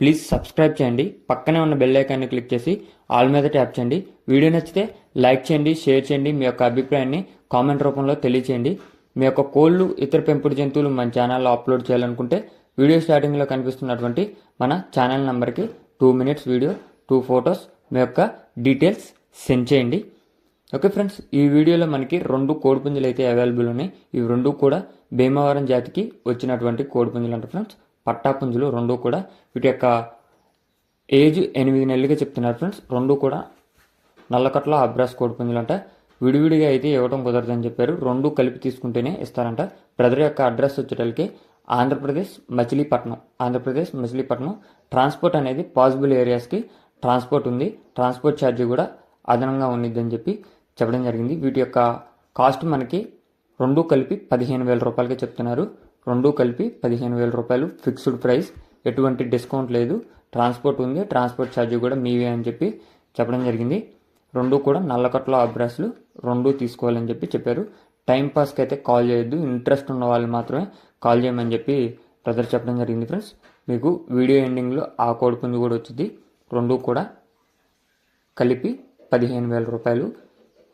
Please subscribe చేయండి. పక్కనే ఉన్న బెల్ ఐకాన్ని క్లిక్ చేసి ఆల్ మీద ట్యాప్ చేయండి. వీడియో నచ్చితే లైక్ చేయండి షేర్ చేయండి మీ యొక్క అభిప్రాయాన్ని కామెంట్ రూపంలో తెలియచేయండి. మీ యొక్క కోళ్ళు ఇతర పెంపుడు జంతువులు మన ఛానల్లో అప్లోడ్ చేయాలనుకుంటే వీడియో స్టార్టింగ్లో కనిపిస్తున్నటువంటి మన ఛానల్ నెంబర్కి two minutes video two photos మీ యొక్క డీటెయిల్స్ సెండ్ చేయండి. ఓకే ఫ్రెండ్స్ ఈ వీడియోలో మనకి రెండు కోడిపుంజులు అయితే అవైలబుల్ ఉన్నాయి. ఇవి రెండు కూడా భీమవరం జాతికి వచ్చినటువంటి కోడిపుంజులు అంట ఫ్రెండ్స్. పట్టాపుంజులు రెండు కూడా వీటి యొక్క ఏజ్ ఎనిమిది నెలలుగా చెప్తున్నారు ఫ్రెండ్స్. రెండు కూడా నల్లకట్ల అబ్రాస్ కోడిపుంజులు అంట విడివిడిగా అయితే ఇవ్వడం కుదరదని చెప్పారు. రెండు కలిపి తీసుకుంటేనే ఇస్తారంట. బ్రదర్ యొక్క అడ్రస్ వచ్చేటలకి ఆంధ్రప్రదేశ్ మచిలీపట్నం. ఆంధ్రప్రదేశ్ మచిలీపట్నం. ట్రాన్స్పోర్ట్ అనేది పాసిబుల్ ఏరియాస్కి ట్రాన్స్పోర్ట్ ఉంది. ట్రాన్స్పోర్ట్ ఛార్జీ కూడా అదనంగా ఉండిద్దని చెప్పి చెప్పడం జరిగింది. వీటి యొక్క కాస్ట్ మనకి రెండు కలిపి పదిహేను వేల రూపాయలకి చెప్తున్నారు. రెండు కలిపి పదిహేను వేల రూపాయలు ఫిక్స్డ్ ప్రైస్. ఎటువంటి డిస్కౌంట్ లేదు. ట్రాన్స్పోర్ట్ ఉంది. ట్రాన్స్పోర్ట్ ఛార్జీ కూడా మీవే అని చెప్పి చెప్పడం జరిగింది. రెండు కూడా నల్లకట్ల అబ్రాస్లు రెండు తీసుకోవాలని చెప్పి చెప్పారు. టైంపాస్కి అయితే కాల్ చేయొద్దు. ఇంట్రెస్ట్ ఉన్న వాళ్ళు మాత్రమే కాల్ చేయమని చెప్పి బ్రదర్ చెప్పడం జరిగింది ఫ్రెండ్స్ మీకు వీడియో ఎండింగ్లో ఆ కోడిపుంజు కూడా వచ్చింది రెండు కూడా కలిపి పదిహేను వేల రూపాయలు.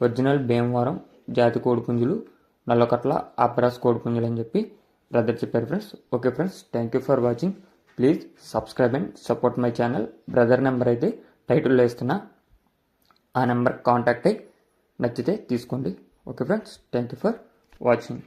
ఒరిజినల్ భీమవరం జాతి కోడిపుంజులు నల్లకట్ల అబ్రాస్ కోడిపుంజులు అని చెప్పి బ్రదర్ చెప్పారు friends okay friends thank you for watching please subscribe and support my channel brother number అయితే టైటిల్లో వేస్తున్నా ఆ నెంబర్ కాంటాక్ట్ అయ్యి నచ్చితే తీసుకోండి. Okay friends thank you for watching